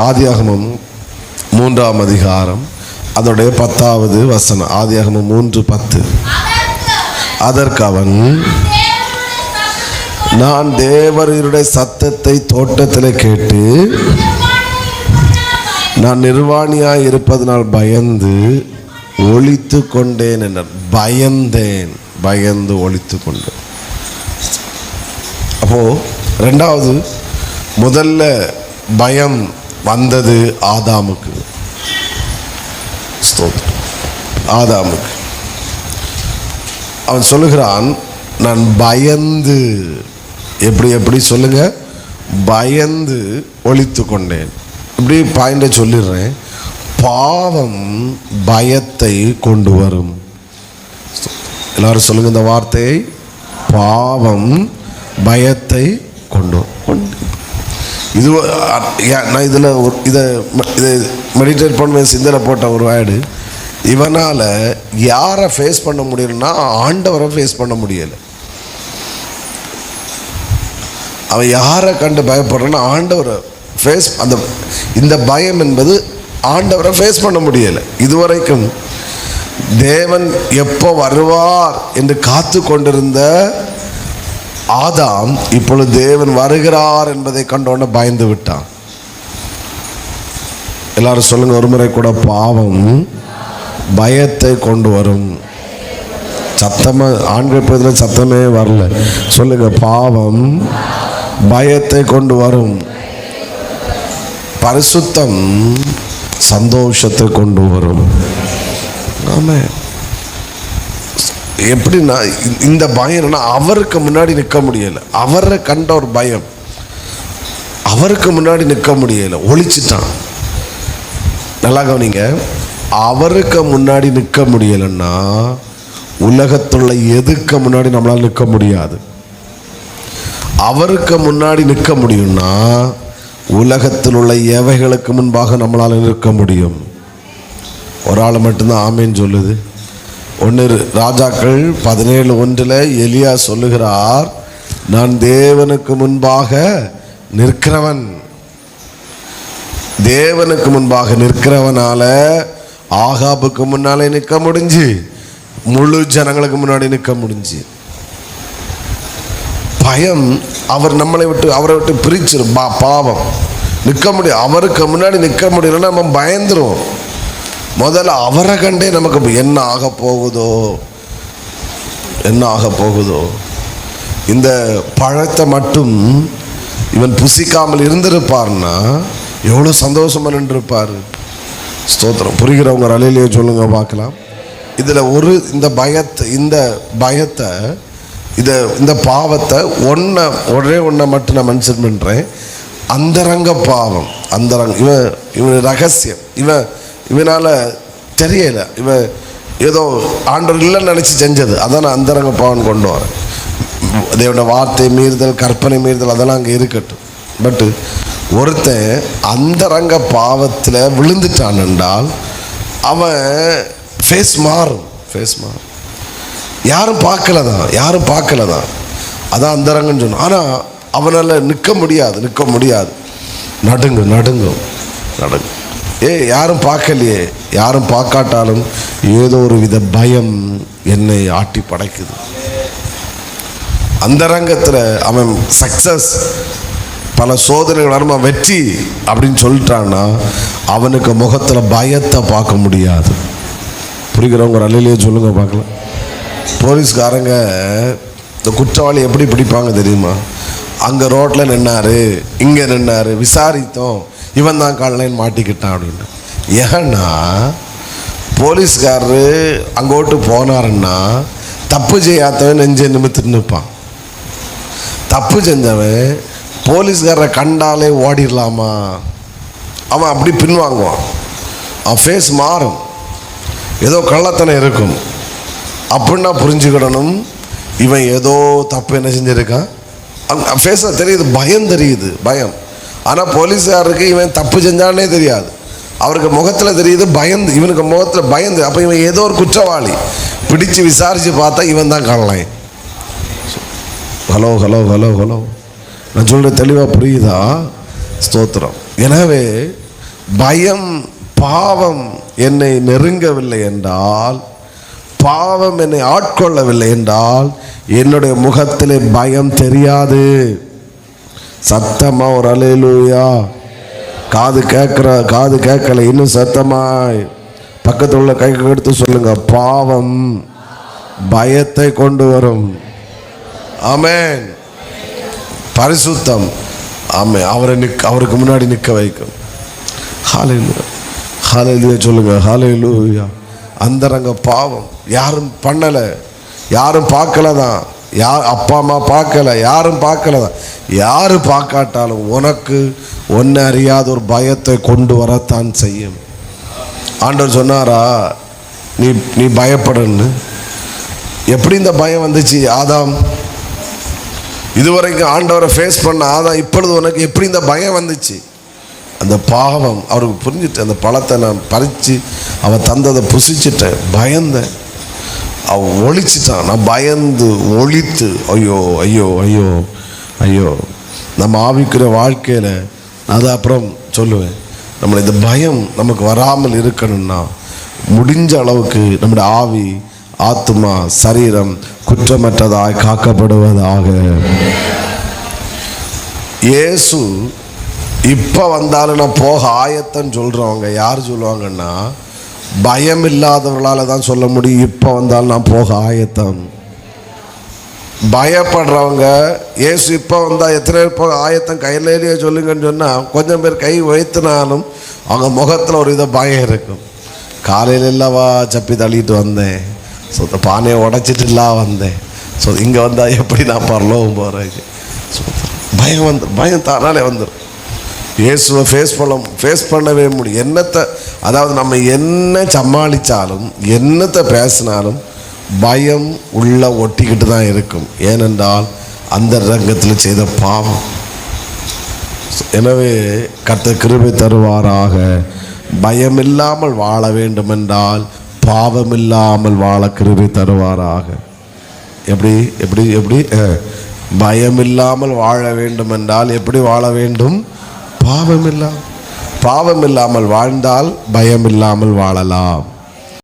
ஆதியாகமம் மூன்றாம் அதிகாரம். அதோடைய பத்தாவது வசனம். ஆதியாகமம் மூன்று பத்து. அதற்கு அவன் நான் தேவருடைய சத்தத்தை தோட்டத்தில் கேட்டு நான் நிர்வாணியாக இருப்பதனால் பயந்து ஒழித்து கொண்டேன் என்றார். பயந்தேன். பயந்து ஒழித்து கொண்டேன். அப்போது ரெண்டாவது முதல்ல பயம் வந்தது ஆதாமுக்கு. ஆதாமுக்கு. அவன் சொல்லுகிறான் நான் பயந்து எப்படி எப்படி சொல்லுங்க? பயந்து ஒழித்து கொண்டேன். இப்படி பாயிண்டை சொல்லிடுறேன். பாவம் பயத்தை கொண்டு வரும். எல்லாரும் சொல்லுங்க இந்த வார்த்தையை. பாவம் பயத்தை கொண்டு வரும். கொண்டு இது நான் இதில் இதை இதை மெடிடேட் பண்ணுவேன் சிந்தனை போட்ட ஒரு வேர்டு இவனால் யாரை ஃபேஸ் பண்ண முடியலன்னா ஆண்டவரை ஃபேஸ் பண்ண முடியலை. அவன் யாரை கண்டு பயப்படுறான்னா ஆண்டவரை ஃபேஸ் அந்த இந்த பயம் என்பது ஆண்டவரை ஃபேஸ் பண்ண முடியலை. இதுவரைக்கும் தேவன் எப்போ வருவார் என்று காத்து கொண்டிருந்த ஆதாம் இப்பொழுது தேவன் வருகிறார் என்பதை கண்டோன்னு பயந்து விட்டான். எல்லாரும் சொல்லுங்க ஒரு முறை கூட பாவம் பயத்தை கொண்டு வரும். சத்தமாக ஆண்கள் பகுதியில் சத்தமே வரல. சொல்லுங்க பாவம் பயத்தை கொண்டு வரும். பரிசுத்தம் சந்தோஷத்தை கொண்டு வரும். ஆமாம் எப்படின்னா இந்த- பயம் என்னன்னா அவருக்கு முன்னாடி நிற்க முடியலை. அவரை கண்ட ஒரு பயம். அவருக்கு முன்னாடி நிற்க முடியலை. ஒழிச்சிட்டான் நல்லா கவனிங்க. அவருக்கு முன்னாடி நிற்க முடியலைன்னா உலகத்துள்ள எதுக்கு முன்னாடி நம்மளால் நிற்க முடியாது? அவருக்கு முன்னாடி நிற்க முடியும்னா உலகத்தில் உள்ள எவைகளுக்கு முன்பாக நம்மளால் நிற்க முடியும். ஒரு ஆள் மட்டும்தான் ஆமேன்னு சொல்லுது. ஒன்று ராஜாக்கள் பதினேழு ஒன்றில் எலியா சொல்லுகிறார் நான் தேவனுக்கு முன்பாக நிற்கிறவன். தேவனுக்கு முன்பாக நிற்கிறவனால ஆகாபுக்கு முன்னாலே நிற்க முடிஞ்சு முழு ஜனங்களுக்கு முன்னாடி நிற்க முடிஞ்சு. பயம் அவர் நம்மளை விட்டு அவரை விட்டு பிரிச்சிரும். பா பாவம். நிற்க முடியும். அவருக்கு முன்னாடி நிற்க முடியலன்னா நம்ம பயந்துருவோம். முதல்ல அவரை கண்டே நமக்கு என்ன ஆக போகுதோ? என்ன ஆக போகுதோ? இந்த பழத்தை மட்டும் இவன் புசிக்காமல் இருந்திருப்பார்னா எவ்வளோ சந்தோஷமாக நின்றுருப்பார்? ஸ்தோத்திரம். புரிகிறவங்க அலையிலேயே சொல்லுங்க பார்க்கலாம். இதில் ஒரு இந்த பயத்தை இந்த பயத்தை இதை இந்த பாவத்தை ஒன்றை ஒரே ஒன்றை மட்டும் நான் மென்ஷன் பண்ணுறேன் அந்தரங்க பாவம். அந்தரங்க இவன் இவன் ரகசியம். இவன் இவனால் தெரியல. இவன் ஏதோ ஆண்டவர் இல்லைன்னு நினச்சி செஞ்சது. அதான் நான் அந்தரங்க பாவம் கொண்டு வரேன். தேவனோட வார்த்தை மீறுதல் கற்பனை மீறுதல் அதெல்லாம் அங்கே இருக்கட்டும். பட்டு ஒருத்தன் அந்தரங்க பாவத்தில் விழுந்துட்டான் என்றால் அவன் ஃபேஸ் மாறும். ஃபேஸ் மாறும். யாரும் பார்க்கல தான் யாரும் பார்க்கல தான் அதான் அந்தரங்கன்னு சொன்னான் ஆனால் அவனால் நிற்க முடியாது நிற்க முடியாது. நடுங்கும் நடுங்கும். நடுங்கும் ஏ யாரும் பார்க்கலையே. யாரும் பார்க்காட்டாலும் ஏதோ ஒரு வித பயம் என்னை ஆட்டி படைக்குது. அந்தரங்கத்தில் அவன் சக்சஸ் பல சோதனைகள் வருமா வெற்றி அப்படின்னு சொல்லிட்டான்னா அவனுக்கு முகத்தில் பயத்தை பார்க்க முடியாது. புரிகிறவங்க அலையிலேயே சொல்லுங்க பார்க்கலாம். போலீஸ்காரங்க இந்த குற்றவாளி எப்படி பிடிப்பாங்க தெரியுமா? அங்கே ரோட்டில் நின்னாரு இங்கே நின்னாரு விசாரித்தோம். இவன் தான் காலையில் மாட்டிக்கிட்டான் அப்படின்னு ஏன்னா போலீஸ்காரரு அங்கோட்டு போனாருன்னா தப்பு செய்யாதவன் நெஞ்சை நிமித்து நிற்பான். தப்பு செஞ்சவன் போலீஸ்காரரை கண்டாலே ஓடிடலாமா? அவன் அப்படி பின்வாங்குவான். அவன் ஃபேஸ் மாறும். ஏதோ கள்ளத்தனம் இருக்கும். அப்படின்னா புரிஞ்சுக்கிடணும் இவன் ஏதோ தப்பு என்ன செஞ்சிருக்கான்? ஃபேஸில் தெரியுது பயம் தெரியுது பயம். ஆனால் போலீஸாருக்கு இவன் தப்பு செஞ்சானே தெரியாது. அவருக்கு முகத்தில் தெரியுது பயந்து இவனுக்கு முகத்தில் பயந்து அப்போ இவன் ஏதோ ஒரு குற்றவாளி. பிடிச்சு விசாரித்து பார்த்தா இவன் தான் காணலாம் ஹலோ ஹலோ ஹலோ ஹலோ. நான் சொல்கிற தெளிவாக புரியுதா? ஸ்தோத்திரம். எனவே பயம் பாவம் என்னை நெருங்கவில்லை என்றால் பாவம் என்னை ஆட்கொள்ளவில்லை என்றால் என்னுடைய முகத்திலே பயம் தெரியாது. சத்தமா ஒரு அலையிலூயா காது கேட்குற காது கேட்கல இன்னும் சத்தமாய். பக்கத்தில் உள்ள கை எடுத்து சொல்லுங்க பாவம் பயத்தை கொண்டு வரும். ஆமேன். பரிசுத்தம். ஆமே அவரை நிக் அவருக்கு முன்னாடி நிற்க வைக்கும். ஹாலையிலூயா ஹாலையிலூயா சொல்லுங்க ஹாலையிலூயா அந்தரங்க பாவம். யாரும் பண்ணலை. யாரும் பார்க்கல தான் யார் அப்பா அம்மா பார்க்கல யாரும் பார்க்கல. யார் பார்க்காட்டாலும் உனக்கு ஒன்று அறியாத ஒரு பயத்தை கொண்டு வரத்தான் செய்யும். ஆண்டவர் சொன்னாரா நீ நீ பயப்படன்னு. எப்படி இந்த பயம் வந்துச்சு ஆதாம்? இதுவரைக்கும் ஆண்டவரை ஃபேஸ் பண்ண ஆதாம் இப்பொழுது உனக்கு எப்படி இந்த பயம் வந்துச்சு? அந்த பாவம் அவருக்கு புரிஞ்சுட்டு அந்த பழத்தை நான் பறித்து அவன் தந்ததை புசிச்சிட்டேன் பயந்தேன். அவன் ஒழிச்சிட்டான் நான் பயந்து ஒழித்து ஐயோ ஐயோ ஐயோ ஐயோ. நம்ம ஆவிக்கிற வாழ்க்கையில் அது அப்புறம் சொல்லுவேன். நம்ம இந்த பயம் நமக்கு வராமல் இருக்கணும்னா முடிஞ்ச அளவுக்கு நம்முடைய ஆவி ஆத்மா சரீரம் குற்றமற்றதாய் காக்கப்படுவதாக. இயேசு இப்போ வந்தாலும் நான் போக ஆயத்தன்னு சொல்கிறவங்க யார் சொல்லுவாங்கன்னா பயம் இல்லாதவர்களால் தான் சொல்ல முடியும். இப்போ வந்தாலும் நான் போக ஆயத்தம். பயப்படுறவங்க ஏசு இப்போ வந்தால் எத்தனை பேர் போக ஆயத்தம்? கையிலேயே சொல்லுங்கன்னு சொன்னால் கொஞ்சம் பேர் கை வைத்தினாலும் அவங்க முகத்தில் ஒரு வித பயம் இருக்கும். காலையில் இல்லவா சப்பி தள்ளிட்டு வந்தேன். ஸோ இந்த பானையை உடைச்சிட்டு இல்லா வந்தேன். ஸோ இங்கே வந்தால் எப்படி நான் பரலோகம் போகிறேன் ஸோ பயம் வந்து பயம் தானாலே வந்துடும் இயேசுவை ஃபேஸ் பண்ண ஃபேஸ் பண்ணவே முடியும். என்னத்தை அதாவது நம்ம என்ன சமாளித்தாலும் என்னத்தை பேசினாலும் பயம் உள்ள ஒட்டிக்கிட்டு தான் இருக்கும். ஏனென்றால் அந்த ரங்கத்தில் செய்த பாவம். எனவே கத்த கிருபை தருவாராக. பயம் இல்லாமல் வாழ வேண்டுமென்றால் பாவம் இல்லாமல் வாழ கிருபை தருவாராக. எப்படி எப்படி எப்படி? பயமில்லாமல் பயம் இல்லாமல் வாழ வேண்டுமென்றால் எப்படி வாழ வேண்டும்? பாவம் இல்லாமல் பாவம் இல்லாமல் வாழ்ந்தால் பயம் இல்லாமல் வாழலாம்.